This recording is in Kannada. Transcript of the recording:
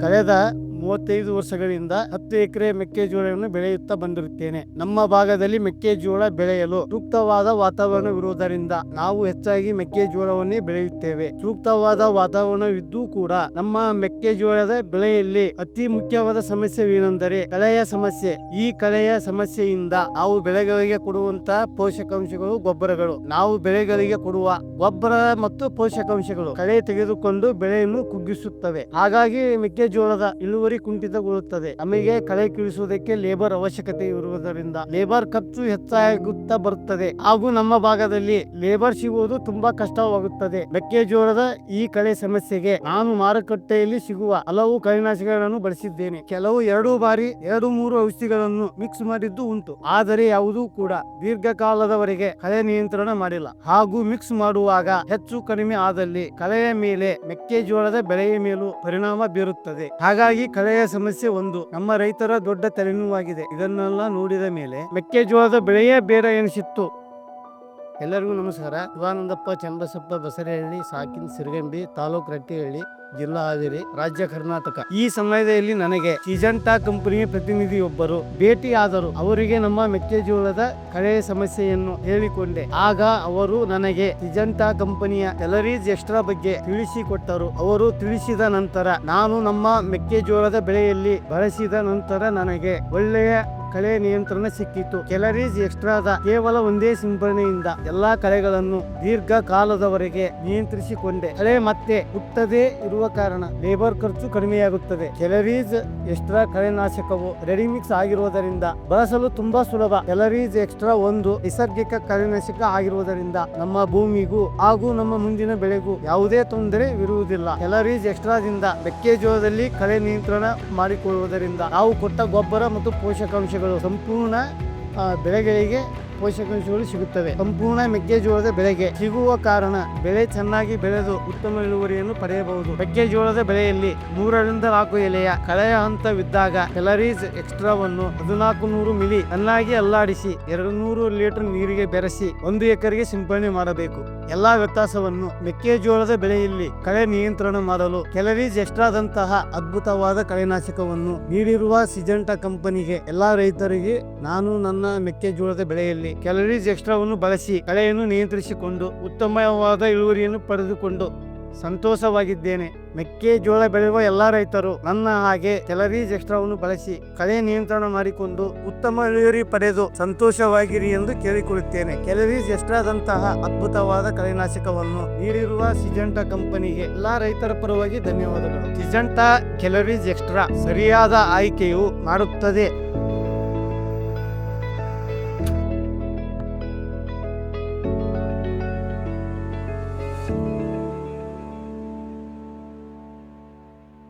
Kayada ಮೂವತ್ತೈದು ವರ್ಷಗಳಿಂದ ಹತ್ತು ಎಕರೆ ಮೆಕ್ಕೆಜೋಳವನ್ನು ಬೆಳೆಯುತ್ತಾ ಬಂದಿರುತ್ತೇನೆ. ನಮ್ಮ ಭಾಗದಲ್ಲಿ ಮೆಕ್ಕೆಜೋಳ ಬೆಳೆಯಲು ಸೂಕ್ತವಾದ ವಾತಾವರಣವಿರುವುದರಿಂದ ನಾವು ಹೆಚ್ಚಾಗಿ ಮೆಕ್ಕೆಜೋಳವನ್ನೇ ಬೆಳೆಯುತ್ತೇವೆ. ಸೂಕ್ತವಾದ ವಾತಾವರಣವಿದ್ದು ಕೂಡ ನಮ್ಮ ಮೆಕ್ಕೆಜೋಳದ ಬೆಳೆಯಲ್ಲಿ ಅತಿ ಮುಖ್ಯವಾದ ಸಮಸ್ಯೆವೇನೆಂದರೆ ಕಳೆಯ ಸಮಸ್ಯೆ. ಈ ಕಳೆಯ ಸಮಸ್ಯೆಯಿಂದ ನಾವು ಬೆಳೆಗಳಿಗೆ ಕೊಡುವಂತಹ ಪೋಷಕಾಂಶಗಳು ಗೊಬ್ಬರಗಳು. ನಾವು ಬೆಳೆಗಳಿಗೆ ಕೊಡುವ ಗೊಬ್ಬರ ಮತ್ತು ಪೋಷಕಾಂಶಗಳು ಕಳೆ ತೆಗೆದುಕೊಂಡು ಬೆಳೆಯನ್ನು ಕುಗ್ಗಿಸುತ್ತವೆ. ಹಾಗಾಗಿ ಮೆಕ್ಕೆಜೋಳದ ಇಳುವರಿ ಕುಂಠಿತಗೊಳ್ಳುತ್ತದೆ ನಮಗೆ ಕಳೆ ಕೀಳಿಸುವುದಕ್ಕೆ ಲೇಬರ್ ಅವಶ್ಯಕತೆ ಇರುವುದರಿಂದ ಲೇಬರ್ ಖರ್ಚು ಹೆಚ್ಚಾಗುತ್ತಾ ಬರುತ್ತದೆ. ಹಾಗೂ ನಮ್ಮ ಭಾಗದಲ್ಲಿ ಲೇಬರ್ ಸಿಗುವುದು ತುಂಬಾ ಕಷ್ಟವಾಗುತ್ತದೆ. ಮೆಕ್ಕೆಜೋಳದ ಈ ಕಳೆ ಸಮಸ್ಯೆಗೆ ನಾನು ಮಾರುಕಟ್ಟೆಯಲ್ಲಿ ಸಿಗುವ ಹಲವು ಕಳೆನಾಶಕಗಳನ್ನು ಬಳಸಿದ್ದೇನೆ. ಕೆಲವು ಎರಡು ಬಾರಿ ಎರಡು ಮೂರು ಔಷಧಿಗಳನ್ನು ಮಿಕ್ಸ್ ಮಾಡಿದ್ದು ಉಂಟು. ಆದರೆ ಯಾವುದೂ ಕೂಡ ದೀರ್ಘಕಾಲದವರೆಗೆ ಕಳೆ ನಿಯಂತ್ರಣ ಮಾಡಿಲ್ಲ. ಹಾಗೂ ಮಿಕ್ಸ್ ಮಾಡುವಾಗ ಹೆಚ್ಚು ಕಡಿಮೆ ಆದಲ್ಲಿ ಕಳೆಯ ಮೇಲೆ ಮೆಕ್ಕೆಜೋಳದ ಬೆಳೆಯ ಮೇಲೂ ಪರಿಣಾಮ ಬೀರುತ್ತದೆ. ಹಾಗಾಗಿ ಕಳೆಯ ಸಮಸ್ಯೆ ಒಂದು. ನಮ್ಮ ರೈತರ ದೊಡ್ಡ ತಲೆನೋವಾಗಿದೆ. ಇದನ್ನೆಲ್ಲ ನೋಡಿದ ಮೇಲೆ ಮೆಕ್ಕೆಜೋಳದ ಬೆಳೆಯೇ ಬೇರೆ ಎನಿಸಿತ್ತು ಎಲ್ಲರಿಗೂ ನಮಸ್ಕಾರ. ಶಿವಾನಂದಪ್ಪ ಚಂದ್ರಸಪ್ಪ ಬಸರಹಳ್ಳಿ, ಸಾಕಿನ್ ಸಿರಗಂಬಿ, ತಾಲೂಕು ರಟ್ಟಿಹಳ್ಳಿ ಜಿಲ್ಲಾ ಹಾವೇರಿ, ರಾಜ್ಯ ಕರ್ನಾಟಕ. ಈ ಸಮಯದಲ್ಲಿ ನನಗೆ ಸಿಜಂಟಾ ಕಂಪನಿಯ ಪ್ರತಿನಿಧಿಯೊಬ್ಬರು ಭೇಟಿ ಆದರು ಅವರಿಗೆ ನಮ್ಮ ಮೆಕ್ಕೆಜೋಳದ ಕಳೆ ಸಮಸ್ಯೆಯನ್ನು ಹೇಳಿಕೊಂಡೆ. ಆಗ ಅವರು ನನಗೆ ಸಿಜಂಟಾ ಕಂಪನಿಯ ಕೆಲರೀಸ್ ಎಕ್ಸ್ಟ್ರಾ ಬಗ್ಗೆ ತಿಳಿಸಿಕೊಟ್ಟರು. ಅವರು ತಿಳಿಸಿದ ನಂತರ ನಾನು ನಮ್ಮ ಮೆಕ್ಕೆಜೋಳದ ಬೆಳೆಯಲ್ಲಿ ಬಳಸಿದ ನಂತರ ನನಗೆ ಒಳ್ಳೆಯ ಕಳೆ ನಿಯಂತ್ರಣ ಸಿಕ್ಕಿತು. ಕೆಲರೀಸ್ ಎಕ್ಸ್ಟ್ರಾದ ಕೇವಲ ಒಂದೇ ಸಿಂಪರಣೆಯಿಂದ ಎಲ್ಲಾ ಕಳೆಗಳನ್ನು ದೀರ್ಘ ಕಾಲದವರೆಗೆ ನಿಯಂತ್ರಿಸಿಕೊಂಡೆ. ಕಳೆ ಮತ್ತೆ ಹುಟ್ಟದೇ ಇರುವ ಕಾರಣ ಲೇಬರ್ ಖರ್ಚು ಕಡಿಮೆಯಾಗುತ್ತದೆ. ಕೆಲರೀಸ್ ಎಕ್ಸ್ಟ್ರಾ ಕಳೆನಾಶಕವು ರೆಡಿಮಿಕ್ಸ್ ಆಗಿರುವುದರಿಂದ ಬಳಸಲು ತುಂಬಾ ಸುಲಭ. ಕೆಲರೀಸ್ ಎಕ್ಸ್ಟ್ರಾ ಒಂದು ನೈಸರ್ಗಿಕ ಕಳೆನಾಶಕ ಆಗಿರುವುದರಿಂದ ನಮ್ಮ ಭೂಮಿಗೂ ಹಾಗೂ ನಮ್ಮ ಮುಂದಿನ ಬೆಳೆಗೂ ಯಾವುದೇ ತೊಂದರೆ ಇರುವುದಿಲ್ಲ. ಕೆಲರೀಸ್ ಎಕ್ಸ್ಟ್ರಾದಿಂದ ಮೆಕ್ಕೆಜೋಳದಲ್ಲಿ ಕಳೆ ನಿಯಂತ್ರಣ ಮಾಡಿಕೊಳ್ಳುವುದರಿಂದ ನಾವು ಕೊಟ್ಟ ಗೊಬ್ಬರ ಮತ್ತು ಪೋಷಕಾಂಶಗಳು ಸಂಪೂರ್ಣ ಬೆಳೆಗಳಿಗೆ ಪೋಷಕಾಂಶಗಳು ಸಿಗುತ್ತವೆ. ಸಂಪೂರ್ಣ ಮೆಕ್ಕೆಜೋಳದ ಬೆಳೆಗೆ ಸಿಗುವ ಕಾರಣ ಬೆಳೆ ಚೆನ್ನಾಗಿ ಬೆಳೆದು ಉತ್ತಮ ಇಳುವರಿಯನ್ನು ಪಡೆಯಬಹುದು. ಮೆಕ್ಕೆಜೋಳದ ಬೆಳೆಯಲ್ಲಿ ಮೂರರಿಂದ ನಾಲ್ಕು ಎಲೆಯ ಕಳೆಯ ಹಂತವಿದ್ದಾಗ ಕೆಲರೀಸ್ ಎಕ್ಸ್ಟ್ರಾವನ್ನು ಹದಿನಾಲ್ಕು ನೂರು ಮಿಲಿ ಚೆನ್ನಾಗಿ ಅಲ್ಲಾಡಿಸಿ ಎರಡು ನೂರು ಲೀಟರ್ ನೀರಿಗೆ ಬೆರೆಸಿ ಒಂದು ಎಕರೆಗೆ ಸಿಂಪಡಣೆ ಮಾಡಬೇಕು. ಎಲ್ಲಾ ವ್ಯತ್ಯಾಸವನ್ನು ಮೆಕ್ಕೆಜೋಳದ ಬೆಳೆಯಲ್ಲಿ ಕಳೆ ನಿಯಂತ್ರಣ ಮಾಡಲು ಕೆಲರೀಸ್ ಎಕ್ಸ್ಟ್ರಾದಂತಹ ಅದ್ಭುತವಾದ ಕಳೆನಾಶಕವನ್ನು ನೀಡಿರುವ ಸಿಜೆಂಟಾ ಕಂಪನಿಗೆ ಎಲ್ಲಾ ರೈತರಿಗೆ ನಾನು ನನ್ನ ಮೆಕ್ಕೆಜೋಳದ ಬೆಳೆಯಲ್ಲಿ ಕೆಲರೀಸ್ ಎಕ್ಸ್ಟ್ರಾವನ್ನು ಬಳಸಿ ಕಳೆಯನ್ನು ನಿಯಂತ್ರಿಸಿಕೊಂಡು ಉತ್ತಮವಾದ ಇಳುವರಿಯನ್ನು ಪಡೆದುಕೊಂಡು ಸಂತೋಷವಾಗಿದ್ದೇನೆ. ಮೆಕ್ಕೆಜೋಳ ಬೆಳೆಯುವ ಎಲ್ಲ ರೈತರು ನನ್ನ ಹಾಗೆ ಕೆಲರೀಸ್ ಎಕ್ಸ್ಟ್ರಾವನ್ನು ಬಳಸಿ ಕಳೆ ನಿಯಂತ್ರಣ ಮಾಡಿಕೊಂಡು ಉತ್ತಮ ಇಳುವರಿ ಪಡೆದು ಸಂತೋಷವಾಗಿರಿ ಎಂದು ಕೇಳಿಕೊಳ್ಳುತ್ತೇನೆ. ಕೆಲರೀಸ್ ಎಕ್ಸ್ಟ್ರಾದಂತಹ ಅದ್ಭುತವಾದ ಕಳೆನಾಶಕವನ್ನು ನೀಡಿರುವ ಸಿಜೆಂಟಾ ಕಂಪನಿಗೆ ಎಲ್ಲಾ ರೈತರ ಪರವಾಗಿ ಧನ್ಯವಾದಗಳು. ಸಿಜೆಂಟಾ ಕೆಲರೀಸ್ ಎಕ್ಸ್ಟ್ರಾ ಸರಿಯಾದ ಆಯ್ಕೆಯು ಮಾಡುತ್ತದೆ.